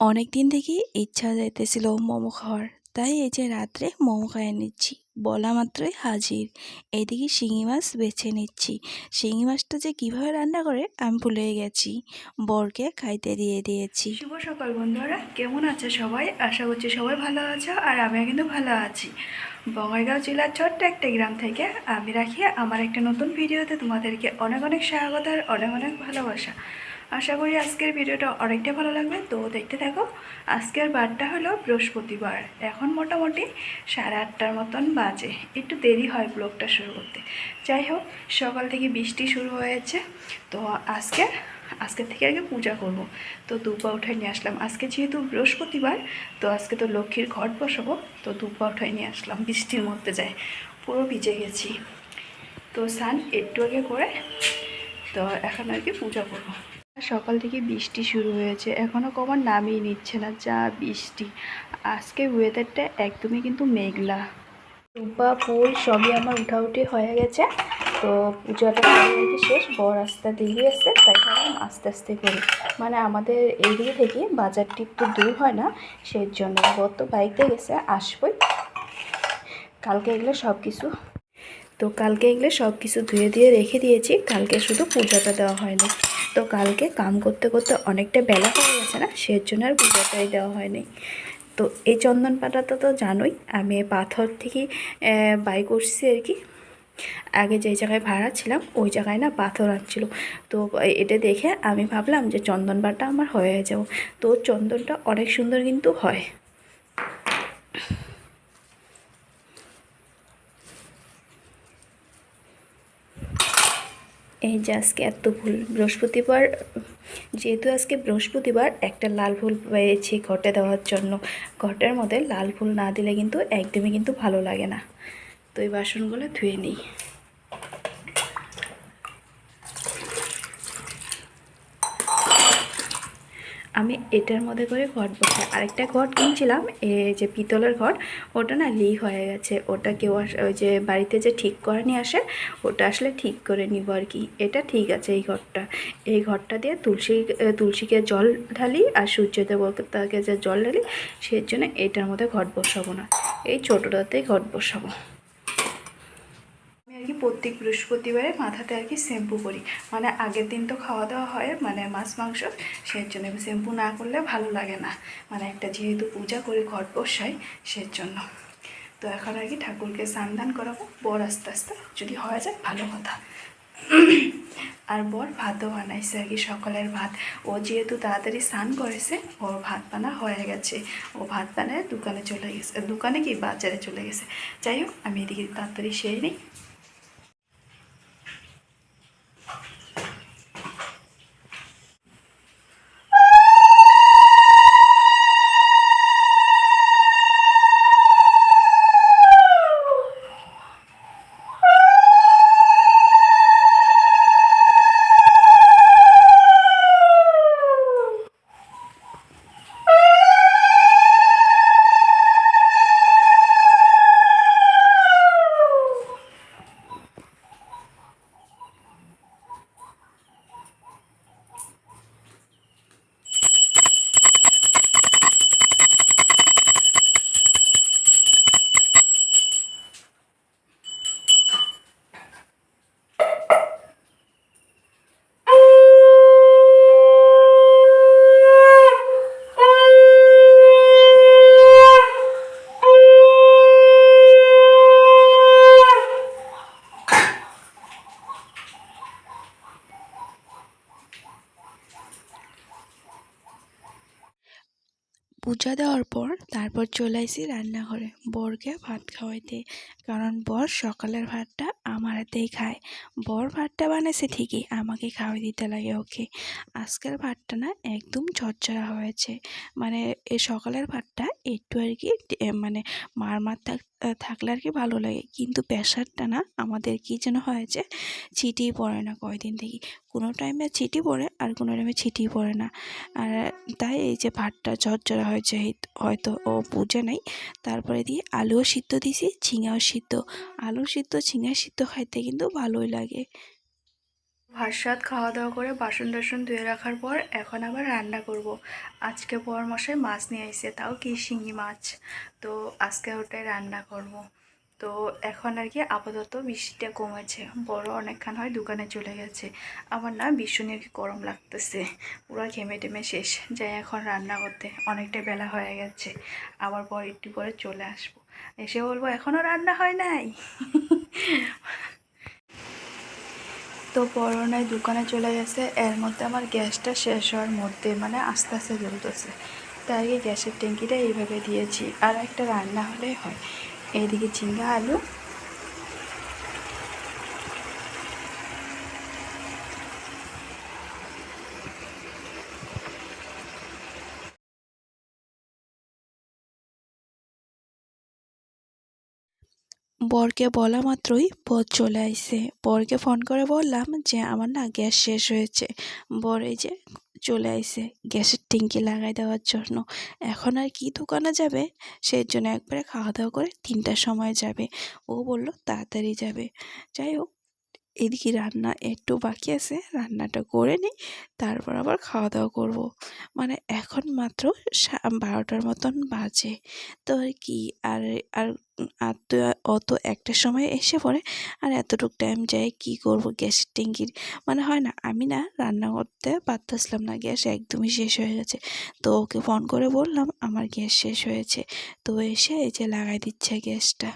অনেক দিন থেকেই ইচ্ছা যাইতেছিল মোমো খাওয়ার। তাই এই যে রাত্রে মোমো খাইয়ে নিচ্ছি, বলা মাত্রই হাজির। এইদিকে শিঙি মাছ বেছে নিচ্ছি। শিঙি মাছটা যে কীভাবে রান্না করে আমি ভুলে গেছি। বরকে খাইতে দিয়ে দিয়েছি। শুভ সকাল বন্ধুরা, কেমন আছে সবাই? আশা করছি সবাই ভালো আছো আর আমিও কিন্তু ভালো আছি। বঙ্গাইগাঁও জেলার ছোট্ট একটা গ্রাম থেকে আমি রাখি। আমার একটা নতুন ভিডিওতে তোমাদেরকে অনেক অনেক স্বাগত আর অনেক অনেক ভালোবাসা। আশা করি আজকের ভিডিওটা অনেকটা ভালো লাগবে। তো দেখতে থাকো, আজকের বারটা হলো বৃহস্পতিবার। এখন মোটামুটি সাড়ে আটটার মতন বাজে। একটু দেরি হয় ব্লগটা শুরু করতে। যাই হোক, সকাল থেকে বৃষ্টি শুরু হয়েছে। তো আজকে আজকে থেকে আগে পূজা করব। তো দুপা উঠাই নিয়ে আসলাম। আজকে যেহেতু বৃহস্পতিবার, তো আজকে তো লক্ষ্মীর ঘট বসাবো। তো দুপা উঠাই নিয়ে আসলাম। বৃষ্টির মধ্যে যায় পুরো ভিজে গেছি। তো স্নান একটু আগে করে, তো এখন আর কি পূজা করব। সকাল থেকে বৃষ্টি শুরু হয়েছে। এখনও কমার নামই নিচ্ছে না, যা বৃষ্টি। আজকে ওয়েদারটা একদমই কিন্তু মেঘলা। রূপা, ফুল সবই আমার উঠাউঠি হয়ে গেছে। তো পুজোটা শেষ, বর আস্তে দেরি আসছে তাই কারণ আস্তে আস্তে করি। মানে আমাদের এদিকে থেকে বাজারটি একটু দূর হয় না সেই জন্য বর তো বাইকে গেছে, আসবই। কালকে এগুলো সব কিছু তো কালকে এগুলো সব কিছু ধুয়ে দিয়ে রেখে দিয়েছি, কালকে শুধু পুজোটা দেওয়া হয়নি। তো কালকে কাম করতে করতে অনেকটা বেলা হয়ে গেছে না সের জন্য আর পুজোটাই দেওয়া হয়নি। তো এই চন্দন পাতাটা তো জানোই, আমি পাথর থেকে বাই করছি আর কি। আগে যে জায়গায় ভাড়া ছিলাম, ওই জায়গায় না পাথর আনছিল। তো এটা দেখে আমি ভাবলাম যে চন্দন পাতা আমার হয়ে যাব। তো চন্দনটা অনেক সুন্দর কিন্তু হয়। এই যে আজকে এত ভুল, বৃহস্পতিবার, যেহেতু আজকে বৃহস্পতিবার, একটা লাল ফুল পেয়েছি ঘটে দেওয়ার জন্য। ঘটের মধ্যে লাল ফুল না দিলে কিন্তু একদমই কিন্তু ভালো লাগে না। তো এই বাসনগুলো ধুয়ে নিই। আমি এটার মধ্যে করে ঘট বসে আরেকটা ঘট কিনছিলাম, এ যে পিতলের ঘট, ওটা না লিক হয়ে গেছে, ওটা কেউ ওই যে বাড়িতে যে ঠিক করে নিয়ে আসে, ওটা আসলে ঠিক করে নিব আর কি। এটা ঠিক আছে এই ঘরটা এই ঘরটা দিয়ে তুলসী তুলসীকে জল ঢালি আর সূর্য দেবতাকে যে জল ঢালি সেই জন্য এটার মধ্যে ঘট বসাবো না। এই ছোটোটাতেই ঘট বসাবো। কি প্রত্যেক বৃহস্পতিবারে মাথাতে আর কি শ্যাম্পু করি। মানে আগের দিন তো খাওয়া দাওয়া হয় মানে মাছ, মাংস সেই জন্য শ্যাম্পু না করলে ভালো লাগে না। মানে একটা যেহেতু পূজা করি ঘট বসাই সেই জন্য তো এখন আর কি ঠাকুরকে স্নান করাবো। বর আস্তে আস্তে, যদি হয়ে যায়, ভালো কথা। আর বর ভাতও বানাইছে আর কি, সকালের ভাত। ও যেহেতু তাড়াতাড়ি স্নান করেছে, ওর ভাত বানা হয়ে গেছে। ও ভাত বানায় দোকানে চলে গেছে, দোকানে কি বাজারে চলে গেছে? যাই হোক, আমি এদিকে তাড়াতাড়ি সেরে নিই। পূজা দেওয়ার পর তারপর চলে আসি রান্নাঘরে। বরকে ভাত খাওয়াইতে, কারণ বর সকালের ভাতটা আমার হাতেই খায়। বর ভাতটা বানাইছে ঠিকই, আমাকে খাওয়াই দিতে লাগে ওকে। আজকের ভাতটা না একদম ঝরঝরা হয়েছে। মানে এ সকালের ভাতটা একটু আর কি মানে মার মার থাক থাকলে আর কি ভালো লাগে। কিন্তু প্রেশারটা না আমাদের কী যেন হয় যে ছিটিই পড়ে না কয়দিন থেকে কোনো টাইমে ছিটি পড়ে আর কোনো টাইমে ছিটি পড়ে না। আর তাই এই যে ভাতটা ঝরঝরা হয়েছে হয়তো ও বুঝে নাই। তারপরে দিয়ে আলুও সিদ্ধ দিছি, ঝিঙাও সিদ্ধ। আলু সিদ্ধ ঝিঙা সিদ্ধ খাইতে কিন্তু ভালোই লাগে। ভাত সাত খাওয়া দাওয়া করে বাসন টাসন ধুয়ে রাখার পর এখন আবার রান্না করব। আজকে বর মশাই মাছ নিয়ে এসেছে তাও কি শিঙি মাছ? তো আজকে ওটাই রান্না করব। তো এখন আর কি আপাতত বৃষ্টিটা কমেছে, বড় অনেকক্ষণ হয় দোকানে চলে গেছে। আমার না ভীষণই আর কি গরম লাগতেছে, পুরো ঘেমে টেমে শেষ। যাই এখন রান্না করতে, অনেকটা বেলা হয়ে গেছে, আবার পর একটু পরে চলে আসব। এসে বলব এখনও রান্না হয় নাই? তো পরনায় দোকানে চলে গেছে। এর মধ্যে আমার গ্যাসটা শেষ হওয়ার মধ্যে মানে আস্তে আস্তে জ্বলতেছে। তাই গ্যাসের ট্যাঙ্কিটা এইভাবে দিয়েছি। আর একটা রান্না হলেই হয়। এইদিকে ঝিঙ্গা আলু বরকে বলা মাত্রই বর চলে আইসে বরকে ফোন করে বললাম যে, আমার না গ্যাস শেষ হয়েছে। বর এই যে চলে আইসে গ্যাসের ট্যাঙ্কি লাগাই দেওয়ার জন্য। এখন আর কি দোকানে যাবে? সেই জন্য একবারে খাওয়া দাওয়া করে তিনটার সময় যাবে। ও বলল, তাড়াতাড়ি যাবে। যাই হোক এদিকে রান্না একটু বাকি আছে, রান্নাটা করে নিই, তারপর আবার খাওয়া দাওয়া করব। মানে এখন মাত্র বারোটার মতন বাজে। তো আর কি, আর আর আর তো অত একটা সময় এসে পড়ে, আর এতটুক টাইম যায় কি করব গ্যাসের ট্যাঙ্কির? মানে হয় না, আমি না রান্না করতে পারতেছিলাম না, গ্যাস একদমই শেষ হয়ে গেছে। তো ওকে ফোন করে বললাম, আমার গ্যাস শেষ হয়েছে। তো এসে এই যে লাগাই দিচ্ছে গ্যাসটা।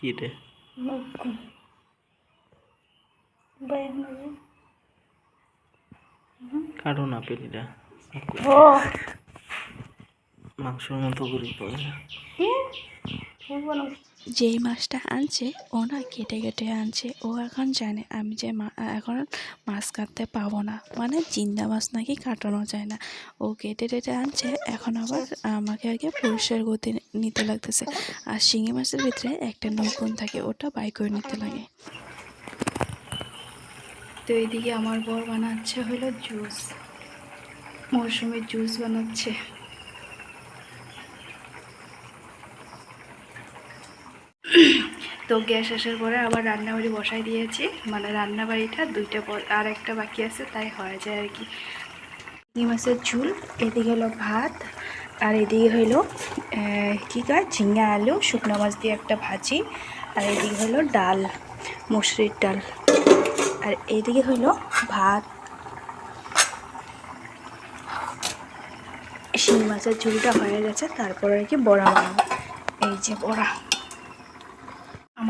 কি রে কাটো না পেলিটা মাংসের মতো করে পড়ে। যেই মাছটা আনছে, ও না কেটে কেটে আনছে। ও এখন জানে আমি যে এখন মাছ কাটতে পাবো না। মানে জিন্দা মাছ নাকি কাটানো যায় না। ও কেটে কেটে আনছে, এখন আবার আমাকে আর কি পরিষ্কার নিতে লাগতেছে। আর শিঙি মাছের ভিতরে একটা নৌকন থাকে, ওটা বাই করে নিতে লাগে। তো এইদিকে আমার বর বানাচ্ছে হলো জুস। মৌসুমের জুস বানাচ্ছে। তো গ্যাস আসার পরে আবার রান্নাবাড়ি বসাই দিয়েছি। মানে রান্নাবাড়িটা দুইটা আর একটা বাকি আছে, তাই হয়ে যায় আর কি। চিংড়ি মাছের ঝুল, এদিকে হলো ভাত, আর এদিকে হলো কী কয়? ঝিঙ্গা আলু, শুকনো মাছ দিয়ে একটা ভাজি, আর এদিকে হলো ডাল, মুসুরির ডাল। আর এইদিকে হলো ভাত। শিং মাছের ঝুলটা হয়ে গেছে, তারপর আর কি বড়া এই যে বড়া।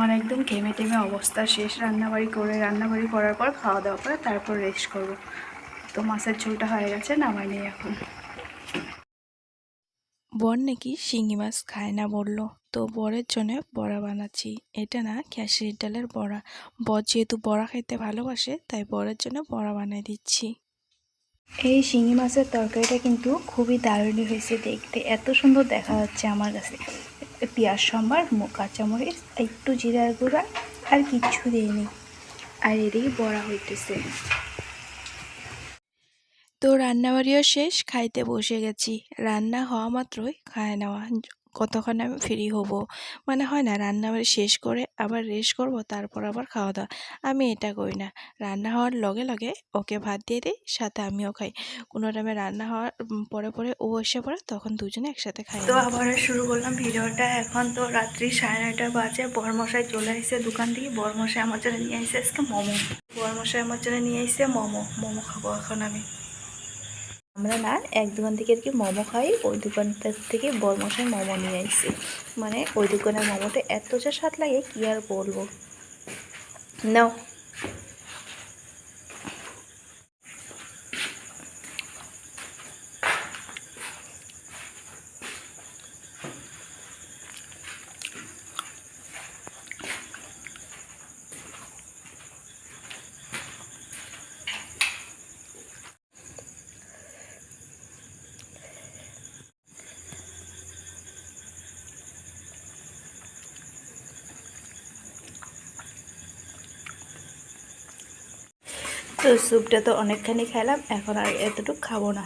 আমার একদম ঘেমে টেমে অবস্থা শেষ রান্নাবাড়ি করে রান্নাবাড়ি করার পর খাওয়া দাওয়া করে তারপর রেস্ট করব। তো মাছের ঝোলটা হয়ে গেছে নামাই নেই এখন। বর নাকি শিঙি মাছ খায় না বলল। তো বরের জন্য বড়া বানাচ্ছি। এটা না খেসারির ডালের বড়া। বর যেহেতু বড়া খাইতে ভালোবাসে তাই বরের জন্য বড়া বানিয়ে দিচ্ছি। এই শিঙি মাছের তরকারিটা কিন্তু খুবই দারুণই হয়েছে দেখতে। এত সুন্দর দেখা যাচ্ছে আমার কাছে। পেঁয়াজ, সম্বার কাঁচামরিচ, একটু জিরার গুঁড়া আর কিচ্ছু দিইনি। আর এদিকে বড়া হইতেছে। তো রান্নাবাড়িও শেষ, খাইতে বসে গেছি। রান্না হওয়া মাত্রই খায় নেওয়া। কতক্ষণ আমি ফ্রি হব? মানে হয় না রান্নাবাড়ি শেষ করে আবার রেস্ট করব, তারপর আবার খাওয়া দাওয়া। আমি এটা করি না। রান্না হওয়ার লগে লগে ওকে ভাত দিয়ে দিই, সাথে আমিও খাই। কোনো টাইমে রান্না হওয়ার পরে পরে ও এসে পড়ে, তখন দুজনে একসাথে খাই। তো আবার শুরু করলাম ভিডিওটা। এখন তো রাত্রি সাড়ে নয়টা বাজে। বরমশাই চলে আসছে দোকান থেকে বরমশাই আমার জন্য নিয়ে আসছে আজকে মোমো। বরমশাই আমার জন্য নিয়ে আসছে মোমো। মোমো খাব এখন আমি। আমরা না এক দোকান থেকে আর কি মোমো খাই, ওই দোকানটার থেকে বরমশাই মোমো নিয়ে আসি মানে ওই দোকানের মোমোতে এত যা স্বাদ লাগে, কি আর বলব? নাও। তো স্যুপটা তো অনেকখানি খেলাম এখন আর এতটুকু খাব না।